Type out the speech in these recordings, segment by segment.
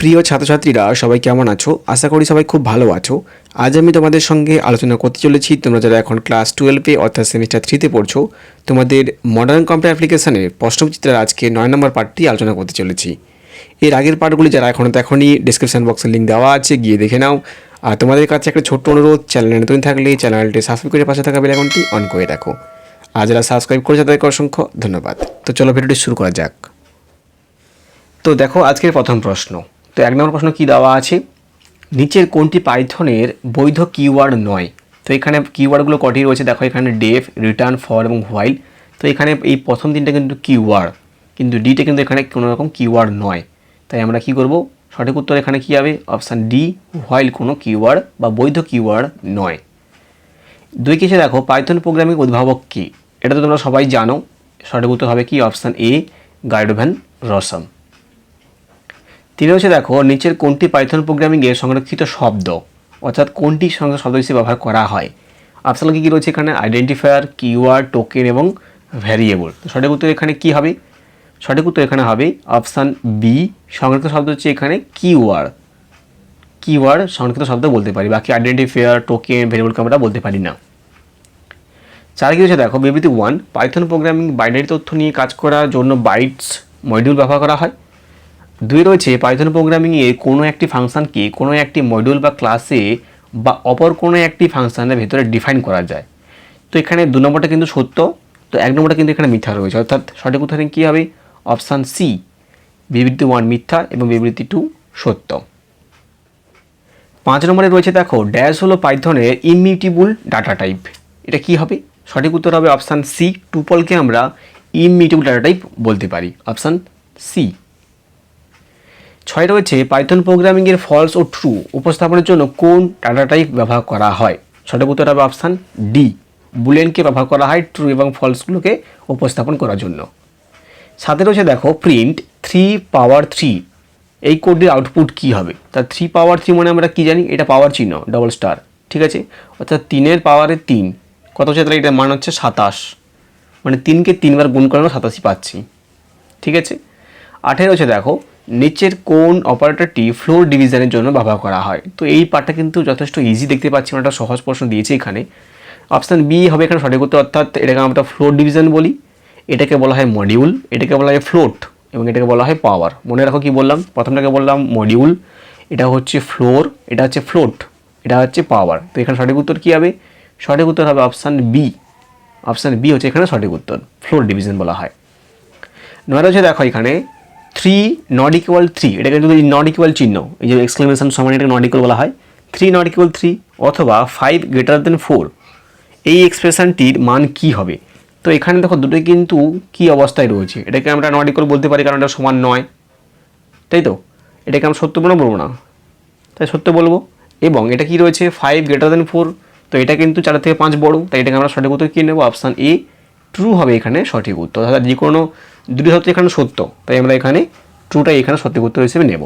প্রিয় ছাত্রছাত্রীরা, সবাই কেমন আছো? আশা করি সবাই খুব ভালো আছো। আজ আমি তোমাদের সঙ্গে আলোচনা করতে চলেছি। তোমরা যারা এখন ক্লাস টুয়েলভে অর্থাৎ সেমিস্টার থ্রিতে পড়ছো, তোমাদের মডার্ন কম্পিউটার অ্যাপ্লিকেশনের প্রশ্নচিত্রের আজকে নয় নম্বর পার্টটি আলোচনা করতে চলেছি। এর আগের পার্টগুলি যারা এখনও দেখনি ডিসক্রিপশন বক্সে লিঙ্ক দেওয়া আছে, গিয়ে দেখে নাও। আর তোমাদের কাছে একটা ছোট্ট অনুরোধ চ্যানেলে নতুন থাকলে চ্যানেলটি সাবস্ক্রাইব করে পাশে থাকা বেল আইকনটি অন করে রাখো। আর যারা সাবস্ক্রাইব করেছে, তাদেরকে অসংখ্য ধন্যবাদ। তো চলো ভিডিওটি শুরু করা যাক। তো দেখো, আজকের প্রথম প্রশ্ন। তো এক নম্বর প্রশ্ন কি দেওয়া আছে? নিচের কোনটি পাইথনের বৈধ কিওয়ার্ড নয়? তো এখানে কিওয়ার্ডগুলো কটি রয়েছে? দেখো, এখানে ডেফ রিটার্ন ফর এবং হোয়াইল তো এখানে এই প্রথম তিনটা কিন্তু কিওয়ার্ড কিন্তু ডিটা কিন্তু এখানে কোনো রকম কিওয়ার্ড নয়। তাই আমরা কি করব? সঠিক উত্তর এখানে কি হবে? অপশান ডি হোয়াইল কোনো কিওয়ার্ড বা বৈধ কিওয়ার্ড নয়। দুই কেসে দেখো, পাইথন প্রোগ্রামিং উদ্ভাবক কি? এটা তো তোমরা সবাই জানো। সঠিক উত্তর হবে কি? অপশান এ গাইডোভ্যান রসম। তিনে হচ্ছে দেখো, নিচের কোনটি পাইথন প্রোগ্রামিংয়ের সংরক্ষিত শব্দ? অর্থাৎ কোনটি সংরক্ষিত শব্দ হিসেবে ব্যবহার করা হয়? অপশান কী রয়েছে এখানে? আইডেন্টিফায়ার কিওয়ার্ড টোকেন এবং ভ্যারিয়েবল সঠিক উত্তর এখানে কি হবে? সঠিক উত্তর এখানে হবে অপশান বি সংরক্ষিত শব্দ হচ্ছে এখানে কিওয়ার্ড কিওয়ার্ড সংরক্ষিত শব্দ বলতে পারি। বাকি আইডেন্টিফায়ার টোকেন ভ্যারিয়েবলকে আমরা বলতে পারি না। চার কি হচ্ছে দেখো? বিবৃতি ওয়ান পাইথন প্রোগ্রামিং বাইনারি তথ্য নিয়ে কাজ করার জন্য বাইটস মডিউল ব্যবহার করা হয়। দুই রয়েছে পাইথন প্রোগ্রামিংয়ে কোনো একটি ফাংশনকে কোনো একটি মডিউল বা ক্লাসে বা অপর কোনো একটি ফাংশনের ভেতরে ডিফাইন করা যায়। তো এখানে দু নম্বরটা কিন্তু সত্য, তো এক নম্বরটা কিন্তু এখানে মিথ্যা রয়েছে। অর্থাৎ সঠিক উত্তরে কী হবে? অপশান সি বিবৃতি ওয়ান মিথ্যা এবং বিবৃতি টু সত্য। পাঁচ নম্বরে রয়েছে, দেখো ড্যাশ হলো পাইথনের ইমিউটেবল ডাটা টাইপ এটা কি হবে? সঠিক উত্তর হবে অপশান সি টুপলকে আমরা ইমিউটেবল ডাটা টাইপ বলতে পারি। অপশান সি ছয় রয়েছে পাইথন প্রোগ্রামিংয়ের ফলস ও ট্রু উপস্থাপনের জন্য কোন ডাটা টাইপ ব্যবহার করা হয়? সঠিক উত্তর হবে অপশান ডি বুলেনকে ব্যবহার করা হয় ট্রু এবং ফলসগুলোকে উপস্থাপন করার জন্য। সাথে রয়েছে দেখো প্রিন্ট থ্রি পাওয়ার থ্রি এই কোডটির আউটপুট কী হবে? তা থ্রি পাওয়ার থ্রি মানে আমরা কী জানি? এটা পাওয়ার চিহ্ন ডবল স্টার ঠিক আছে? অর্থাৎ তিনের পাওয়ারের তিন, কত হচ্ছে? তাহলে এটার মান হচ্ছে সাতাশ মানে তিনকে তিনবার গুণ করে আমরা সাতাশি পাচ্ছি, ঠিক আছে? আঠেরো হচ্ছে দেখো নিচের কোন অপারেটরটি ফ্লোর ডিভিশনের জন্য ব্যবহার করা হয়। তো এই পার্টটা কিন্তু যথেষ্ট ইজি দেখতে পাচ্ছি আমরা একটা সহজ প্রশ্ন দিয়েছি এখানে। অপশান বি হবে এখানে সঠিক উত্তর, অর্থাৎ এটাকে আমরা ফ্লোর ডিভিশন বলি। এটাকে বলা হয় মডিউল এটাকে বলা হয় ফ্লোট এবং এটাকে বলা হয় পাওয়ার মনে রাখো কি বললাম? প্রথমটাকে বললাম মডিউল এটা হচ্ছে ফ্লোর এটা হচ্ছে ফ্লোট এটা হচ্ছে পাওয়ার তো এখানে সঠিক উত্তর কী হবে? সঠিক উত্তর হবে অপশান বি অপশান বি হচ্ছে এখানে সঠিক উত্তর ফ্লোর ডিভিশন বলা হয়। নয় হচ্ছে দেখো এখানে থ্রি নট ইকুয়াল থ্রি এটা কিন্তু নট ইকুয়াল চিহ্ন, এই যে এক্সক্লেমেশন সমান এটাকে নট ইকুয়াল বলা হয় থ্রি নট ইকুয়াল থ্রি অথবা ফাইভ গ্রেটার দেন ফোর এই এক্সপ্রেশনটির মান কি হবে? তো এখানে দেখো দুটোই কিন্তু কি অবস্থায় রয়েছে, এটাকে আমরা নট ইকুয়াল বলতে পারি কারণ এটা সমান নয়, তাই তো? এটাকে আমরা সত্য বলব বলব না। তাই সত্য বলব। এবং এটা কি রয়েছে? ফাইভ গ্রেটার দেন ফোর তো এটা কিন্তু চার থেকে পাঁচ বড়, তাই এটাকে আমরা সঠিক উত্তর কী নেব? অপশান এ ট্রু হবে এখানে সঠিক উত্তর। অর্থাৎ যে কোনো দুটি সত্য এখানে সত্য, তাই আমরা এখানে ট্রুটাই এখানে সঠিক উত্তর হিসেবে নেব।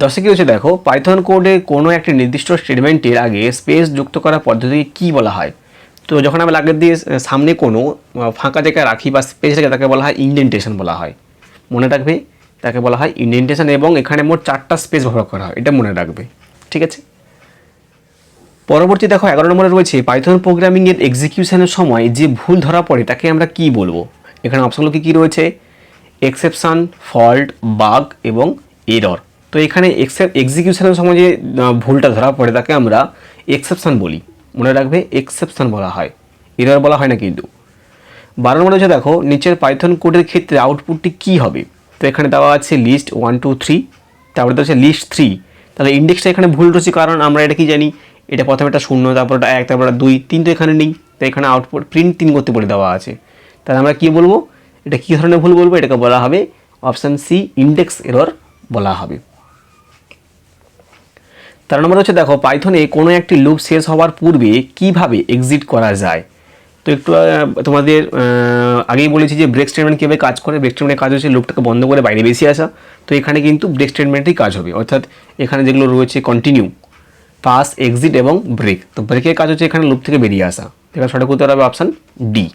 দশে কী হচ্ছে দেখো পাইথন কোডে কোনো একটি নির্দিষ্ট স্টেটমেন্টের আগে স্পেস যুক্ত করার পদ্ধতিকে কী বলা হয়? তো যখন আমরা আগের দিয়ে সামনে কোনো ফাঁকা জায়গায় রাখি বা স্পেস রেখে তাকে বলা হয় ইন্ডেন্টেশন বলা হয়। মনে রাখবে, তাকে বলা হয় ইন্ডেন্টেশন এবং এখানে মোট চারটা স্পেস ব্যবহার করা হয়, এটা মনে রাখবে, ঠিক আছে? পরবর্তী দেখো, এগারো নম্বরে রয়েছে পাইথন প্রোগ্রামিংয়ের এক্সিকিউশনের সময় যে ভুল ধরা পড়ে, তাকে আমরা কি বলব? এখানে অপশানগুলো কী কী রয়েছে? এক্সেপশান ফল্ট বাগ এবং এরর তো এখানে এক্সেপ এক্সিকিউশনের সময় যে ভুলটা ধরা পড়ে, তাকে আমরা এক্সেপশান বলি। মনে রাখবে এক্সেপশান বলা হয়। এরর বলা হয় না কিন্তু। বারো নম্বর হচ্ছে দেখো, নিচের পাইথন কোডের ক্ষেত্রে আউটপুটটি কী হবে? তো এখানে দেওয়া আছে লিস্ট ওয়ান টু থ্রি তারপরে দেওয়া আছে লিস্ট থ্রি তাহলে ইন্ডেক্সটা এখানে ভুল রয়েছে, কারণ আমরা এটা কি জানি? এটা প্রথমে একটা শূন্য, তারপর একটা এক, তারপর দুই, তিন তো এখানে নেই। তো এখানে আউটপুট প্রিন্ট তিন করতে বলে দেওয়া আছে। তাহলে আমরা কী বলব? এটা কী ধরনের ভুল বলব? এটাকে বলা হবে অপশান সি, ইন্ডেক্স এরর বলা হবে। তার নম্বর হচ্ছে, দেখো, পাইথনে কোনো একটি লুপ শেষ হওয়ার পূর্বে কীভাবে এক্সিট করা যায়? তো একটু তোমাদের আগেই বলেছি যে ব্রেক স্টেটমেন্ট কীভাবে কাজ করে? ব্রেক স্টেটমেন্টের কাজ হচ্ছে লুপটাকে বন্ধ করে বাইরে বেশি আসা। তো এখানে কিন্তু ব্রেক স্টেটমেন্টেই কাজ হবে। অর্থাৎ এখানে যেগুলো রয়েছে কন্টিনিউ পাস এক্সিট এবং ব্রেক তো ব্রেকের কাজ হচ্ছে এখানে লুপ থেকে বেরিয়ে আসা। এখানে সঠিক উত্তর হবে অপশান ডি।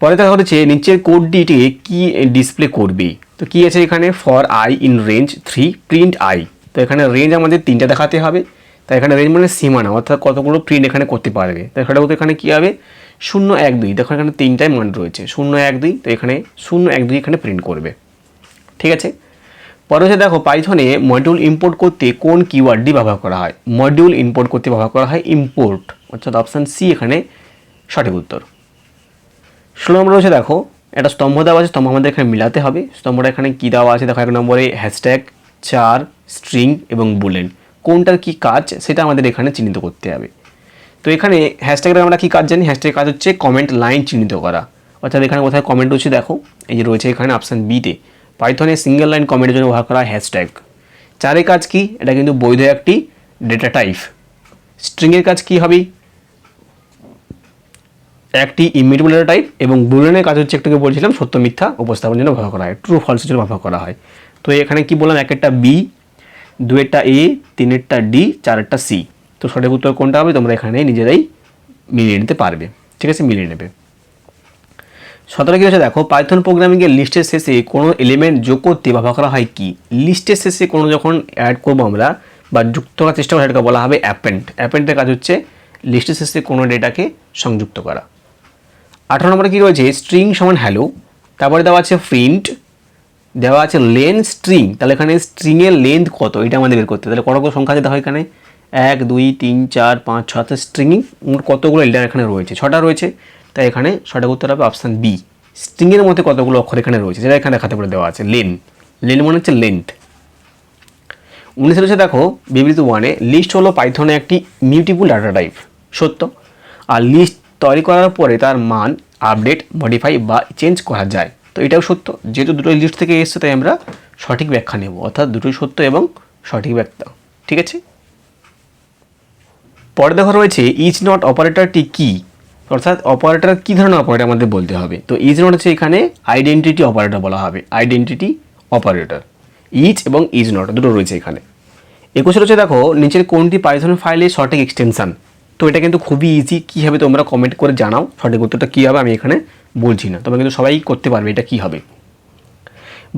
পরে দেখা হচ্ছে নিচের কোডটি কি ডিসপ্লে করবে? তো কি আছে এখানে? For i in range three print i তো এখানে রেঞ্জ আমাদের তিনটা দেখাতে হবে। তাই এখানে রেঞ্জ মানে সীমানা, অর্থাৎ কতগুলো প্রিন্ট এখানে করতে পারবে। তো এখানে এখানে কী হবে? শূন্য এক দুই। দেখো এখানে তিনটাই মান রয়েছে, শূন্য এক দুই। তো এখানে শূন্য এক দুই এখানে প্রিন্ট করবে। ঠিক আছে? পরে হচ্ছে দেখো পাইথনে মডিউল ইম্পোর্ট করতে কোন কিওয়ার্ডটি ব্যবহার করা হয়? মডিউল ইম্পোর্ট করতে ব্যবহার করা হয় ইম্পোর্ট অর্থাৎ অপশান সি এখানে সঠিক উত্তর। ষোলো নম্বর রয়েছে, দেখো, একটা স্তম্ভ দেওয়া আছে, স্তম্ভ আমাদের এখানে মিলাতে হবে। স্তম্ভটা এখানে কী দেওয়া আছে? দেখো, এক নম্বরে হ্যাশট্যাগ চার স্ট্রিং এবং বুলেন কোনটার কি কাজ, সেটা আমাদের এখানে চিহ্নিত করতে হবে। তো এখানে হ্যাশট্যাগের আমরা কী কাজ জানি? হ্যাশট্যাগের কাজ হচ্ছে কমেন্ট লাইন চিহ্নিত করা। অর্থাৎ এখানে কোথায় কমেন্ট রয়েছে, দেখো, এই যে রয়েছে এখানে অপশান বিতে পাইথনে সিঙ্গেল লাইন কমেন্টের জন্য ব্যবহার করা হয় হ্যাশট্যাগ চারের কাজ কি? এটা কিন্তু বৈধ একটি ডেটা টাইপ স্ট্রিংয়ের কাজ কি হবে? একটি ডেটা টাইপ এবং বুলেনের কাজ হচ্ছে একটুকে বলছিলাম, সত্য মিথ্যা উপস্থাপনের জন্য ব্যবহার করা হয় ট্রু ফলসের জন্য ব্যবহার করা হয়। তো এখানে কি বললাম এক একটা বি দুয়েরটা এ তিনেরটা ডি চারেরটা সি তো সঠিক উত্তর কোনটা হবে, তোমরা এখানে নিজেরাই মিলিয়ে নিতে পারবে। ঠিক আছে? মিলিয়ে নেবে। সতেরো কি হচ্ছে দেখো পাইথন প্রোগ্রামিংয়ের লিস্টের শেষে কোনো এলিমেন্ট যোগ করতে ব্যবহার করা হয় কি? লিস্টের শেষে কোনো যখন অ্যাড করব আমরা, বা যুক্ত করার চেষ্টা করা সেটাকে বলা হবে অ্যাপেন্ট অ্যাপেন্টের কাজ হচ্ছে লিস্টের শেষে কোনো ডেটাকে সংযুক্ত করা। আঠারো নম্বরে কী রয়েছে? স্ট্রিং সমান হ্যালো তারপরে দেওয়া আছে প্রিন্ট দেওয়া আছে লেন্থ স্ট্রিং তাহলে এখানে স্ট্রিংয়ের লেন্থ কত? এটা আমাদের বের করতে তাহলে কত সংখ্যা যেতে হয় এখানে। এক, দুই, তিন, চার, পাঁচ ছ স্ট্রিং কতগুলো এলিডার এখানে রয়েছে? ছটা রয়েছে। তাই এখানে ছটা উত্তর হবে অপশান বি স্ট্রিংয়ের মধ্যে কতগুলো অক্ষর এখানে রয়েছে? যেটা এখানে দেখাতে বলে দেওয়া আছে। লেন লেন মানে হচ্ছে লেন্থ উনিশে রয়েছে দেখো, বিবৃতি ওয়ানে লিস্ট হলো পাইথনে একটি মিউটিপুল ডাটা টাইপ সত্য? আর লিস্ট তৈরি করার পরে তার মান আপডেট মডিফাই বা চেঞ্জ করা যায়। তো এটাও সত্য। যেহেতু দুটোই লিস্ট থেকে এসছে, তাই আমরা সঠিক ব্যাখ্যা নেব। অর্থাৎ দুটোই সত্য এবং সঠিক ব্যাখ্যা। ঠিক আছে? পরে দেখো রয়েছে ইজ নট অপারেটরটি কি? অর্থাৎ অপারেটর কী ধরনের অপারেটর আমাদের বলতে হবে? তো ইজ নট হচ্ছে এখানে আইডেন্টিটি অপারেটর বলা হবে। আইডেন্টিটি অপারেটর ইজ এবং ইজ নট দুটো রয়েছে এখানে। একুশে রয়েছে, দেখো, নিচের কোনটি পাইথন ফাইলে সঠিক এক্সটেনশন তো এটা কিন্তু খুবই ইজি কীভাবে তোমরা কমেন্ট করে জানাও, সঠিক উত্তরটা কী হবে আমি এখানে বলছি না। তোমরা কিন্তু সবাই করতে পারবে এটা কী হবে।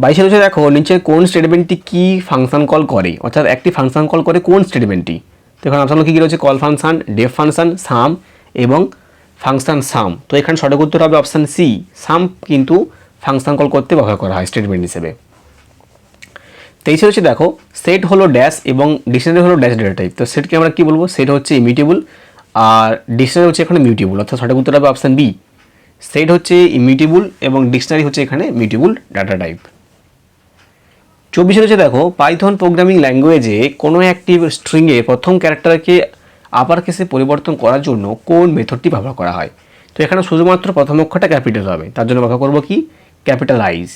বাইশে রয়েছে দেখো নিচের কোন স্টেটমেন্টটি কী ফাংশন কল করে? অর্থাৎ একটি ফাংশন কল করে কোন স্টেটমেন্টটি তো এখানে অপশানগুলো কী কী রয়েছে? Call function def function sum এবং ফাংশন সাম তো এখানে সঠিক উত্তর হবে অপশান সি সাম কিন্তু ফাংশন কল করতে ব্যবহার করা হয় স্টেটমেন্ট হিসেবে। তেইশে হচ্ছে দেখো সেট হলো ড্যাশ এবং ডিকশনারি হলো ড্যাশ ডেটা টাইপ তো সেটকে আমরা কী বলব? সেট হচ্ছে ইমিউটেবল আর ডিকশনারি হচ্ছে এখানে মিউটেবল অর্থাৎ সঠিক উত্তর হবে অপশান বি সেট হচ্ছে ইমিউটেবল এবং ডিকশনারি হচ্ছে এখানে মিউটেবল ডাটা টাইপ চব্বিশে হচ্ছে দেখো পাইথন প্রোগ্রামিং ল্যাঙ্গুয়েজে কোনো একটি স্ট্রিংয়ে প্রথম ক্যারেক্টারকে আপার কেসে পরিবর্তন করার জন্য কোন মেথডটি ব্যবহার করা হয়? তো এখানে শুধুমাত্র প্রথম অক্ষরটা ক্যাপিটাল হবে। তার জন্য ব্যবহার করব কি? ক্যাপিটালাইজ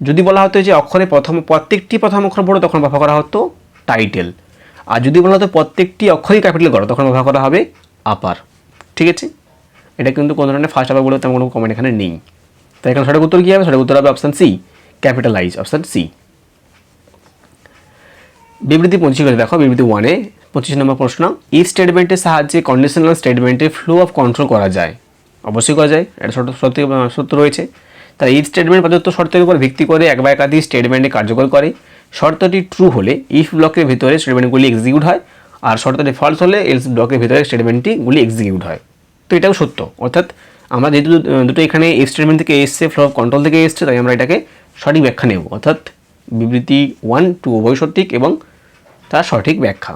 যদি বলা হতো যে অক্ষরে প্রথম, প্রত্যেকটি প্রথম অক্ষর বড় তখন ব্যবহার করা হতো টাইটেল আর যদি বলা হতো প্রত্যেকটি অক্ষরই ক্যাপিটাল করো তখন ব্যবহার করা হবে আপার ঠিক আছে? এটা কিন্তু কোনো ধরনের ফার্স্ট আপার বলে তেমন কোনো কমেন্ট এখানে নেই। তাই এখানে সঠিক উত্তর কী হবে? সঠিক উত্তর হবে option C capitalize option C বিবৃতি পঁচিশ করে দেখো বিবৃতি ওয়ানে পঁচিশ নম্বর প্রশ্ন ইফ স্টেটমেন্টের সাহায্যে কন্ডিশনাল স্টেটমেন্টের ফ্লো অফ কন্ট্রোল করা যায়? অবশ্যই করা যায়, এটা সত্য, সত্যি রয়েছে। তাই ইফ স্টেটমেন্ট প্রদত্ত শর্তের উপর ভিত্তি করে এক বা একাধিক স্টেটমেন্টে কার্যকর করে। শর্তটি ট্রু হলে ইফ ব্লকের ভিতরে স্টেটমেন্টগুলি এক্সিকিউট হয় আর শর্তটি ফলস হলে এলস ব্লকের ভিতরে স্টেটমেন্টটিগুলি এক্সিকিউট হয়। তো এটাও সত্য। অর্থাৎ আমরা যেহেতু দুটো এখানে ইফ স্টেটমেন্ট থেকে এসছে ফ্লো অফ কন্ট্রোল থেকে এসছে, তাই আমরা এটাকে সঠিক ব্যাখ্যা নেব। অর্থাৎ বিবৃতি ওয়ান টু উভয় সঠিক এবং তার সঠিক ব্যাখ্যা।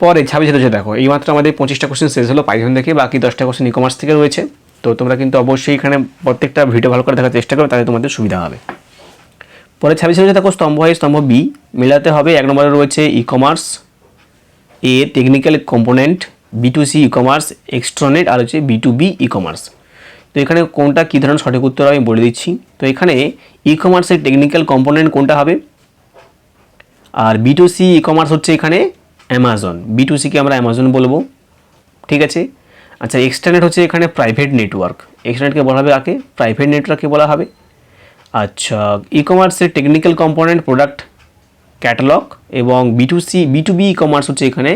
পরে ছাব্বিশে রয়েছে দেখো, এইমাত্র আমাদের পঁচিশটা কোশ্চেন শেষ হলো পাইথন থেকে বাকি দশটা কোশ্চেন ই কমার্স থেকে রয়েছে। তো তোমরা কিন্তু অবশ্যই এখানে প্রত্যেকটা ভিডিও ভালো করে দেখার চেষ্টা করো তাহলে তোমাদের সুবিধা হবে। পরে ছাব্বিশে রয়েছে দেখো স্তম্ভ হয় স্তম্ভ বি মেলাতে হবে। এক নম্বরে রয়েছে e commerce A technical component B to C e commerce extranet আর হচ্ছে B to B e commerce তো এখানে কোনটা কী ধরনের সঠিক উত্তর আমি বলে দিচ্ছি। তো এখানে ই কমার্সের টেকনিক্যাল কম্পোনেন্ট কোনটা হবে? আর B to C e commerce হচ্ছে এখানে অ্যামাজন বি টু সিকে আমরা অ্যামাজন বলব। ঠিক আছে? আচ্ছা এক্সটারনেট হচ্ছে এখানে প্রাইভেট নেটওয়ার্ক এক্সটারনেটকে বলা হবে আগে প্রাইভেট নেটওয়ার্ককে বলা হবে। আচ্ছা ই কমার্সের টেকনিক্যাল কম্পোনেন্ট প্রোডাক্ট ক্যাটালগ এবং B to C B to B e commerce হচ্ছে এখানে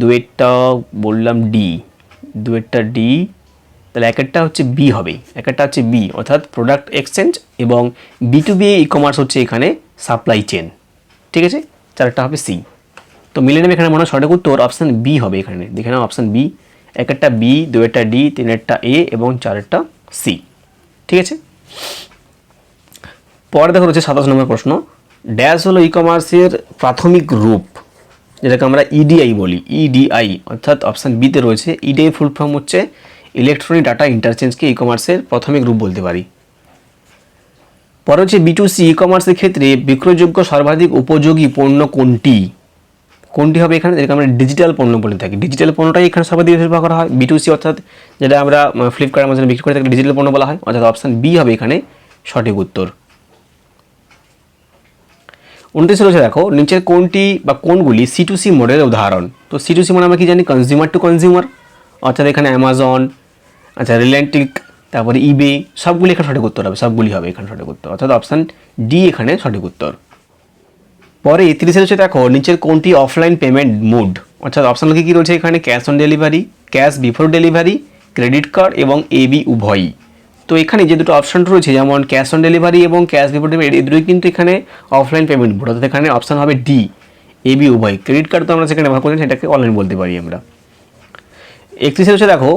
দুয়েরটা বললাম ডি দুয়েরটা ডি তাহলে এক একটা হচ্ছে বি হবে একটা হচ্ছে বি অর্থাৎ প্রোডাক্ট এক্সচেঞ্জ এবং B to B e commerce হচ্ছে এখানে সাপ্লাই চেন ঠিক আছে? চারটা হবে সি তো মিলে নেবে এখানে মনে হয় সঠিক উত্তর অপশান বি হবে এখানে, দেখে নাও অপশান বি এক একটা বি দুয়েরটা ডি তিনেরটা এ এবং চারেরটা সি ঠিক আছে? পরে দেখো রয়েছে সাতাশ নম্বর প্রশ্ন। ড্যাশ হলো ই কমার্সের প্রাথমিক রূপ, যেটাকে আমরা ইডিআই বলি। ইডিআই অর্থাৎ অপশান বিতে রয়েছে। ইডিআই ফুল ফর্ম হচ্ছে ইলেকট্রনিক ডাটা ইন্টারচেঞ্জকে ই কমার্সের প্রাথমিক রূপ বলতে পারি। পরে হচ্ছে বি টু সি ই কমার্সের ক্ষেত্রে বিক্রয়যোগ্য সর্বাধিক উপযোগী পণ্য কোনটি? কোনটি হবে এখানে? যেটাকে আমরা ডিজিটাল পণ্য বলে থাকি। ডিজিটাল পণ্যটাই এখানে সর্বাধিক ব্যবহার করা হয়। বি টু সি অর্থাৎ যেটা আমরা ফ্লিপকার্টের মাধ্যমে বিক্রি করে থাকি ডিজিটাল পণ্য বলা হয়। অর্থাৎ অপশান বি হবে এখানে সঠিক উত্তর। উনত্রিশে রয়েছে দেখো, নিচের কোনটি বা কোনগুলি সি টু সি মডেলের উদাহরণ। তো সি টু সি মানে আমরা কি জানি? কনজিউমার টু কনজিউমার অর্থাৎ এখানে অ্যামাজন আচ্ছা রিলায়েন্টিক তারপরে ইবে সবগুলি এখানে সঠিক উত্তর হবে। সবগুলি হবে এখানে সঠিক উত্তর। অর্থাৎ অপশান ডি এখানে সঠিক উত্তর। পরে তিরিশে রয়েছে দেখো, নিচের কোনটি অফলাইন পেমেন্ট মুড অর্থাৎ অপশান কি রয়েছে এখানে? Cash on delivery cash before delivery credit card এবং এবি উভয়ই। তো এখানে যে দুটো অপশান রয়েছে, যেমন ক্যাশ অন ডেলিভারি এবং ক্যাশ বিফোর ডেলিভারি এই দুটোই কিন্তু এখানে অফলাইন পেমেন্ট মুড অর্থাৎ এখানে অপশান হবে ডি এবি উভয় ক্রেডিট কার্ড তো আমরা সেখানে ব্যবহার করছি সেটাকে অনলাইন বলতে পারি আমরা। একত্রিশে হচ্ছে দেখো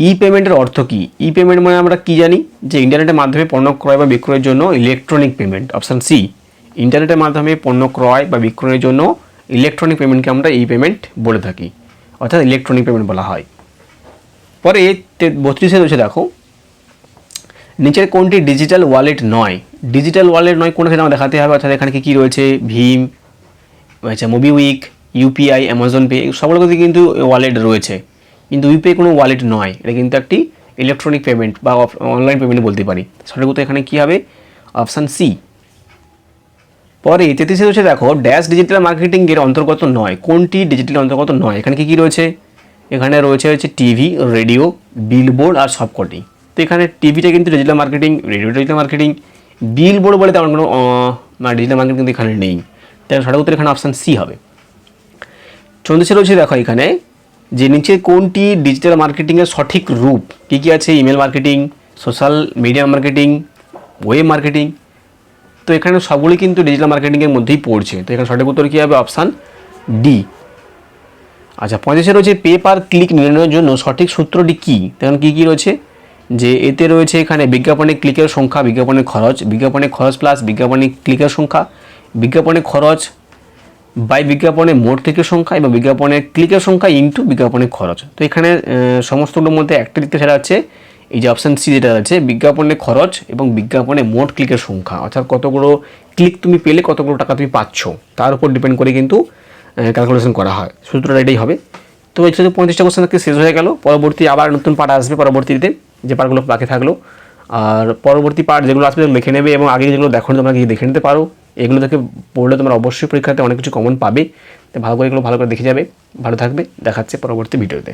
ই পেমেন্টের অর্থ কী? ই পেমেন্ট মানে আমরা কি জানি? যে ইন্টারনেটের মাধ্যমে পণ্য ক্রয় বা বিক্রয়ের জন্য ইলেকট্রনিক পেমেন্ট অপশান সি ইন্টারনেটের মাধ্যমে পণ্য ক্রয় বা বিক্রয়ের জন্য ইলেকট্রনিক পেমেন্টকে আমরা ই পেমেন্ট বলে থাকি। অর্থাৎ ইলেকট্রনিক পেমেন্ট বলা হয়। পরে বত্রিশে রয়েছে দেখো, নিচের কোনটি ডিজিটাল ওয়ালেট নয়? ডিজিটাল ওয়ালেট নয় কোনো সেটা দেখাতে হবে, অর্থাৎ এখানে কি, কী রয়েছে? ভীম আচ্ছা মোবিউইক ইউপিআই অ্যামাজন পে সবগুলোতে কিন্তু ওয়ালেট রয়েছে। কিন্তু ইউপিআই কোনো ওয়ালেট নয়, এটা কিন্তু একটি ইলেকট্রনিক পেমেন্ট বা অনলাইন পেমেন্ট বলতে পারি। সঠিক এখানে কী হবে? অপশান সি পরে তেত্রিশে রয়েছে দেখো ড্যাশ ডিজিটাল মার্কেটিংয়ের অন্তর্গত নয়। কোনটি ডিজিটাল অন্তর্গত নয়? এখানে কী কী রয়েছে? এখানে রয়েছে হচ্ছে টিভি রেডিও বিলবোর্ড আর সবকটি। তো এখানে টিভিটা কিন্তু digital marketing radio digital marketing billboard বলে তেমন কোনো মানে ডিজিটাল মার্কেটিং কিন্তু এখানে নেই। তাই সঠিক উত্তর এখানে অপশান সি হবে। চন্দ্রশে রয়েছে দেখো এখানে, যে নিচে কোনটি ডিজিটাল মার্কেটিংয়ের সঠিক রূপ? কী কী আছে? Email marketing social media marketing web marketing তো এখানে সবগুলি কিন্তু ডিজিটাল মার্কেটিংয়ের মধ্যেই পড়ছে। তো এখানে সঠিক উত্তর কী হবে? অপশান ডি আচ্ছা পঁয়ত্রিশে রয়েছে পে পার ক্লিক নির্ণয়ের জন্য সঠিক সূত্রটি কী? তখন কী কী রয়েছে? যে এতে রয়েছে এখানে বিজ্ঞাপনে ক্লিকের সংখ্যা বিজ্ঞাপনের খরচ, বিজ্ঞাপনে খরচ প্লাস বিজ্ঞাপনে ক্লিকের সংখ্যা, বিজ্ঞাপনে খরচ বাই বিজ্ঞাপনে মোট ক্লিকের সংখ্যা এবং বিজ্ঞাপনের ক্লিকের সংখ্যা ইন্টু বিজ্ঞাপনের খরচ। তো এখানে সমস্তগুলোর মধ্যে একটা দিকতে সেটা হচ্ছে এই যে অপশান সি যেটা আছে, বিজ্ঞাপনে খরচ এবং বিজ্ঞাপনে মোট ক্লিকের সংখ্যা, অর্থাৎ কতগুলো ক্লিক তুমি পেলে, কতগুলো টাকা তুমি পাচ্ছ, তার উপর ডিপেন্ড করে কিন্তু ক্যালকুলেশন করা হয়। সূত্রটা এটাই হবে। তো এই সাথে পঁয়ত্রিশটা কোশ্চেন আজকে শেষ হয়ে গেল। পরবর্তী আবার নতুন পার্ট আসবে পরবর্তীতে, যে পার্টগুলো বাকি থাকল। আর পরবর্তী পার্ট যেগুলো আসবে লিখে নেবে এবং আগে যেগুলো দেখো তোমরা গিয়ে দেখে নিতে পারো। এগুলো থেকে পড়লে তোমরা অবশ্যই পরীক্ষাতে অনেক কিছু কমন পাবে। তো ভালো করে এগুলো ভালো করে দেখে যাবে। ভালো থাকবে। দেখাচ্ছে পরবর্তী ভিডিওতে